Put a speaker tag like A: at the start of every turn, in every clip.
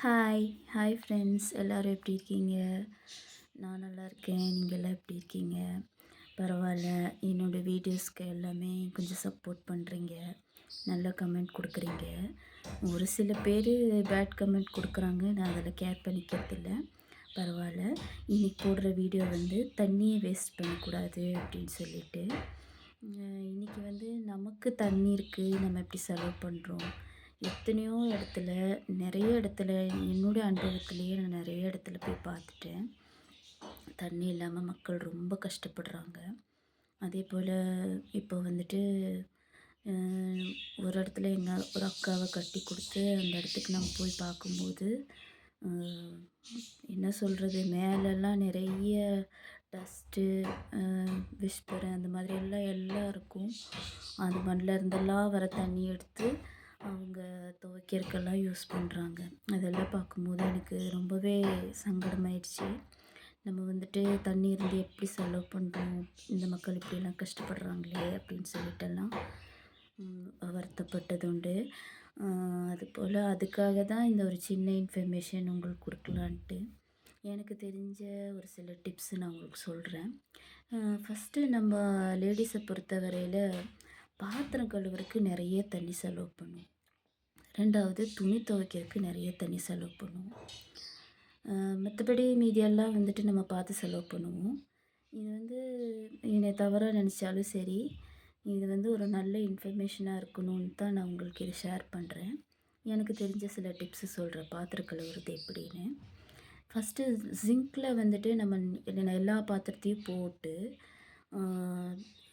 A: Hi hi friends எல்லோரும் எப்படி இருக்கீங்க? நான் நல்லா இருக்கேன். நீங்கள் எல்லாம் எப்படி இருக்கீங்க? பரவாயில்ல. என்னோடய வீடியோஸ்க்கு எல்லாமே கொஞ்சம் சப்போர்ட் பண்ணுறீங்க நல்ல கமெண்ட் கொடுக்குறீங்க. ஒரு சில பேர் பேட் கமெண்ட் கொடுக்குறாங்க. நான் அதில் கேர் பண்ணிக்கிறதில்ல. பரவாயில்ல. இன்றைக்கி போடுற வீடியோ வந்து தண்ணியை வேஸ்ட் பண்ணக்கூடாது அப்படின்னு சொல்லிட்டு. இன்றைக்கி வந்து நமக்கு தண்ணி இருக்குது நம்ம எப்படி செலவு பண்ணுறோம் எத்தனையோ இடத்துல நிறைய இடத்துல என்னுடைய அனுபவத்துலேயே நான் நிறைய இடத்துல போய் பார்த்துட்டேன். தண்ணி இல்லாமல் மக்கள் ரொம்ப கஷ்டப்படுறாங்க. அதே போல் இப்போ வந்துட்டு ஒரு இடத்துல எங்கள் ஒரு அக்காவை கட்டி கொடுத்து அந்த இடத்துக்கு நம்ம போய் பார்க்கும்போது என்ன சொல்கிறது மேலெல்லாம் நிறைய டஸ்ட்டு விஸ்பர் அந்த மாதிரி எல்லாம் எல்லாம் இருக்கும். அது மண்ணில் இருந்தெல்லாம் வர தண்ணி எடுத்து அவங்க துவைக்கிறதுக்கெல்லாம் யூஸ் பண்ணுறாங்க. அதெல்லாம் பார்க்கும்போது எனக்கு ரொம்பவே சங்கடமாயிடுச்சு. நம்ம வந்துட்டு தண்ணி இருந்து எப்படி செலவு பண்ணுறோம்? இந்த மக்கள் இப்படியெல்லாம் கஷ்டப்படுறாங்களே அப்படின்னு சொல்லிட்டெல்லாம் வருத்தப்பட்டது உண்டு. அதுபோல் அதுக்காக தான் இந்த ஒரு சின்ன இன்ஃபர்மேஷன் உங்களுக்கு கொடுக்கலான்ட்டு எனக்கு தெரிஞ்ச ஒரு சில டிப்ஸ் நான் உங்களுக்கு சொல்கிறேன் ஃபஸ்ட்டு நம்ம லேடிஸை பொறுத்த வரையில் பாத்திரம் கழுவுறதுக்கு நிறைய தண்ணி செலவு பண்ணுவோம். ரெண்டாவது துணி துவைக்கிறதுக்கு நிறைய தண்ணி செலவு பண்ணுவோம். மற்றபடி மீதியெல்லாம் வந்துட்டு நம்ம பார்த்து செலவு பண்ணுவோம். இது வந்து என்னை தவறாக நினச்சாலும் சரி இது வந்து ஒரு நல்ல இன்ஃபர்மேஷனாக இருக்கணும்னு தான் நான் உங்களுக்கு இதை ஷேர் பண்ணுறேன் எனக்கு தெரிஞ்ச சில டிப்ஸு சொல்கிறேன் பாத்திரம் கழுவுறது எப்படின்னு. ஃபஸ்ட்டு ஜிங்க்கில் வந்துட்டு நம்ம எல்லா பாத்திரத்தையும் போட்டு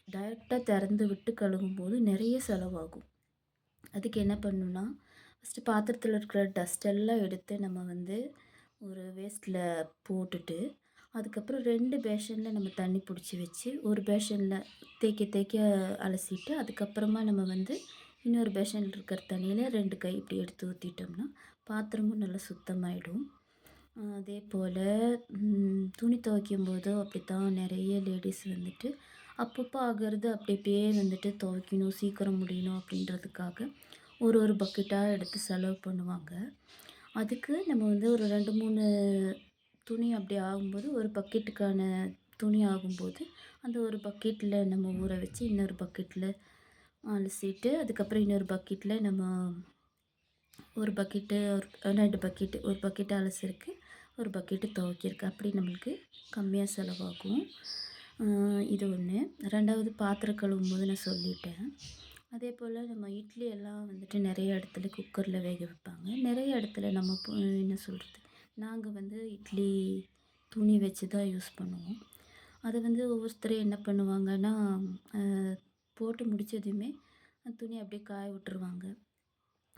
A: டைரெக்டாக திறந்து விட்டு கழுவும் போது நிறைய செலவாகும். அதுக்கு என்ன பண்ணுன்னா ஃபஸ்ட்டு பாத்திரத்தில் இருக்கிற டஸ்ட் எல்லாம் எடுத்து நம்ம வந்து ஒரு வேஸ்ட்டில் போட்டுட்டு அதுக்கப்புறம் ரெண்டு பேஷனில் நம்ம தண்ணி பிடிச்சி வச்சு ஒரு பேஷனில் தேய்க்க தேய்க்க அலசிட்டு அதுக்கப்புறமா நம்ம வந்து இன்னொரு பேஷனில் இருக்கிற தண்ணியில் ரெண்டு கை இப்படி எடுத்து ஊற்றிட்டோம்னா பாத்திரமும் நல்லா சுத்தமாயிடும். அதே போல் துணி துவைக்கும் போதும் அப்படி தான் நிறைய லேடிஸ் வந்துட்டு அப்பப்போ ஆகிறது அப்படி அப்படியே வந்துட்டு துவைக்கணும் சீக்கிரம் முடியணும் அப்படின்றதுக்காக ஒரு ஒரு பக்கெட்டாக எடுத்து செலவு பண்ணுவாங்க. அதுக்கு நம்ம வந்து ஒரு ரெண்டு மூணு துணி அப்படி ஆகும்போது ஒரு பக்கெட்டுக்கான துணி ஆகும்போது அந்த ஒரு பக்கெட்டில் நம்ம ஊற வச்சு இன்னொரு பக்கெட்டில் அலசிட்டு அதுக்கப்புறம் இன்னொரு பக்கெட்டில் நம்ம ஒரு பக்கெட்டு ஒரு ரெண்டு பக்கெட்டு ஒரு பக்கெட்டு அலசிருக்கு ஒரு பக்கெட்டு துவைக்கிருக்கு அப்படி நம்மளுக்கு கம்மியாக செலவாகும். இது ஒன்று ரெண்டாவது பாத்திரம் கழுவும் போது நான் சொல்லிட்டேன். அதே போல் நம்ம இட்லி எல்லாம் வந்துட்டு நிறைய இடத்துல குக்கரில் வேக வைப்பாங்க. நிறைய இடத்துல நம்ம என்ன சொல்கிறது நாங்கள் வந்து இட்லி துணி வச்சு தான் யூஸ் பண்ணுவோம். அதை வந்து ஒவ்வொருத்தரும் என்ன பண்ணுவாங்கன்னா போட்டு முடித்ததுமே துணி அப்படியே காய விட்டுருவாங்க.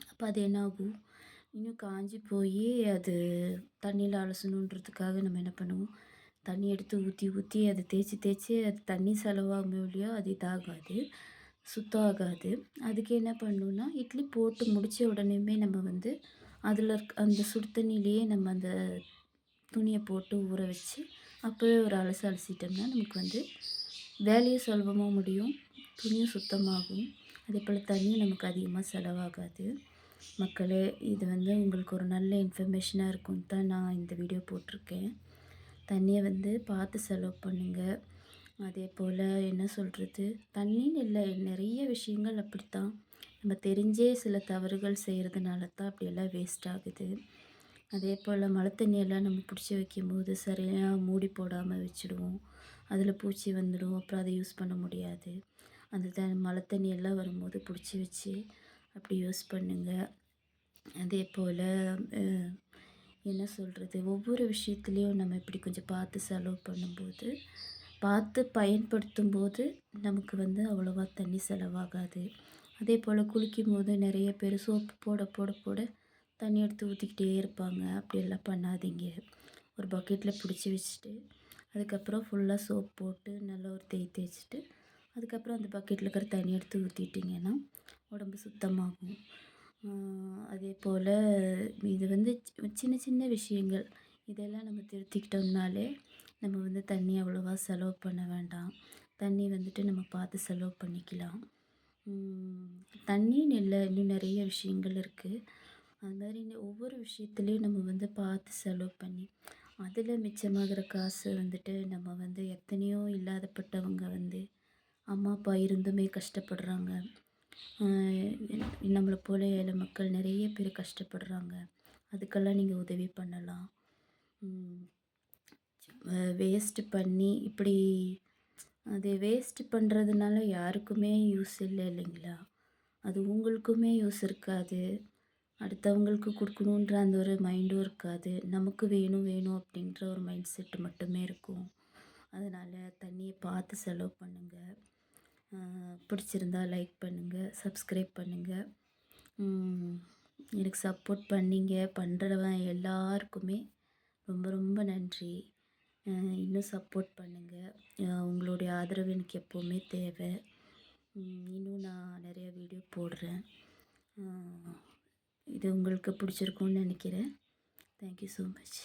A: அப்போ அது என்ன ஆகும் இன்னும் காஞ்சி போய் அது தண்ணியில் அலசணுன்றதுக்காக நம்ம என்ன பண்ணுவோம்? தண்ணி எடுத்து ஊற்றி ஊற்றி அதை தேய்ச்சி தேய்ச்சி அது தண்ணி செலவாகுமே இல்லையோ அது இதாகாது. சுத்தம் ஆகாது அதுக்கு என்ன பண்ணணுன்னா இட்லி போட்டு முடித்த உடனேயுமே நம்ம வந்து அதில் இருக்க அந்த சுடு தண்ணியிலேயே நம்ம அந்த துணியை போட்டு ஊற வச்சு அப்போவே ஒரு அலசு அலசிட்டோம்னா நமக்கு வந்து வேலையும் சுலபமாக முடியும் துணியும் சுத்தமாகும். அதே போல் தண்ணியும் நமக்கு அதிகமாக செலவாகாது. மக்களே இது வந்து உங்களுக்கு ஒரு நல்ல இன்ஃபர்மேஷனாக இருக்கும். தான் நான் இந்த வீடியோ போட்டிருக்கேன். தண்ணியை வந்து பார்த்து செலவு பண்ணுங்கள் அதே போல் என்ன சொல்கிறது தண்ணின்னு இல்லை நிறைய விஷயங்கள் அப்படித்தான். நம்ம தெரிஞ்சே சில தவறுகள் செய்கிறதுனால தான் அப்படியெல்லாம் வேஸ்ட் ஆகுது. அதே போல் மழை தண்ணியெல்லாம் நம்ம பிடிச்சி வைக்கும்போது சரியாக மூடி போடாமல் வச்சுடுவோம். அதில் பூச்சி வந்துடும் அப்புறம் அதை யூஸ் பண்ண முடியாது. அந்த த மழை தண்ணியெல்லாம் வரும்போது பிடிச்சி வச்சு அப்படி யூஸ் பண்ணுங்கள் அதே போல் என்ன சொல்கிறது ஒவ்வொரு விஷயத்துலேயும் நம்ம இப்படி கொஞ்சம் பார்த்து செலவு பண்ணும்போது பார்த்து பயன்படுத்தும் போது நமக்கு வந்து அவ்வளோவா தண்ணி செலவாகாது. அதே போல் குளிக்கும் போது நிறைய பேர் சோப்பு போட போட போட தண்ணி எடுத்து ஊற்றிக்கிட்டே இருப்பாங்க. அப்படியெல்லாம் பண்ணாதீங்க. ஒரு பக்கெட்டில் பிடிச்சி வச்சுட்டு அதுக்கப்புறம் ஃபுல்லாக சோப் போட்டு நல்லா ஒரு தேய் தேய்ச்சிட்டு அதுக்கப்புறம் அந்த பக்கெட்டில் இருக்கிற தண்ணி எடுத்து ஊற்றிட்டிங்கன்னா உடம்பு சுத்தமாகும். அதே போல் இது வந்து சின்ன சின்ன விஷயங்கள். இதெல்லாம் நம்ம திருத்திக்கிட்டோம்னாலே நம்ம வந்து தண்ணி அவ்வளோவா செலவு பண்ண வேண்டாம். தண்ணி வந்துட்டு நம்ம பார்த்து செலவு பண்ணிக்கலாம். தண்ணின்னு இல்லை இன்னும் நிறைய விஷயங்கள் இருக்குது அது மாதிரி இந்த ஒவ்வொரு விஷயத்துலையும் நம்ம வந்து பார்த்து செலவு பண்ணி அதில் மிச்சமாகிற காசு வந்துட்டு நம்ம வந்து எத்தனையோ இல்லாதப்பட்டவங்க வந்து அம்மா அப்பா இருந்துமே கஷ்டப்படுறாங்க. நம்மளை போல ஏழை மக்கள் நிறைய பேர் கஷ்டப்படுறாங்க. அதுக்கெல்லாம் நீங்கள் உதவி பண்ணலாம். வேஸ்ட்டு பண்ணி இப்படி அது வேஸ்ட்டு பண்ணுறதுனால யாருக்குமே யூஸ் இல்லை இல்லைங்களா? அது உங்களுக்குமே யூஸ் இருக்காது. அடுத்தவங்களுக்கு கொடுக்கணுன்ற அந்த ஒரு மைண்டும் இருக்காது. நமக்கு வேணும் வேணும் அப்படின்ற ஒரு மைண்ட் செட்டு மட்டுமே இருக்கும். அதனால் தண்ணியை பார்த்து செலவு பண்ணுங்கள் பிடிச்சிருந்தா லைக் பண்ணுங்கள் சப்ஸ்கிரைப் பண்ணுங்கள் எனக்கு சப்போர்ட் பண்ணிங்க பண்ணுறவன் எல்லாருக்குமே ரொம்ப ரொம்ப நன்றி. இன்னும் சப்போர்ட் பண்ணுங்கள் உங்களுடைய ஆதரவு எனக்கு எப்போவுமே தேவை. இன்னும் நான் நிறைய வீடியோ போடுறேன். இது உங்களுக்கு பிடிச்சிருக்கும்னு நினைக்கிறேன். Thank you so much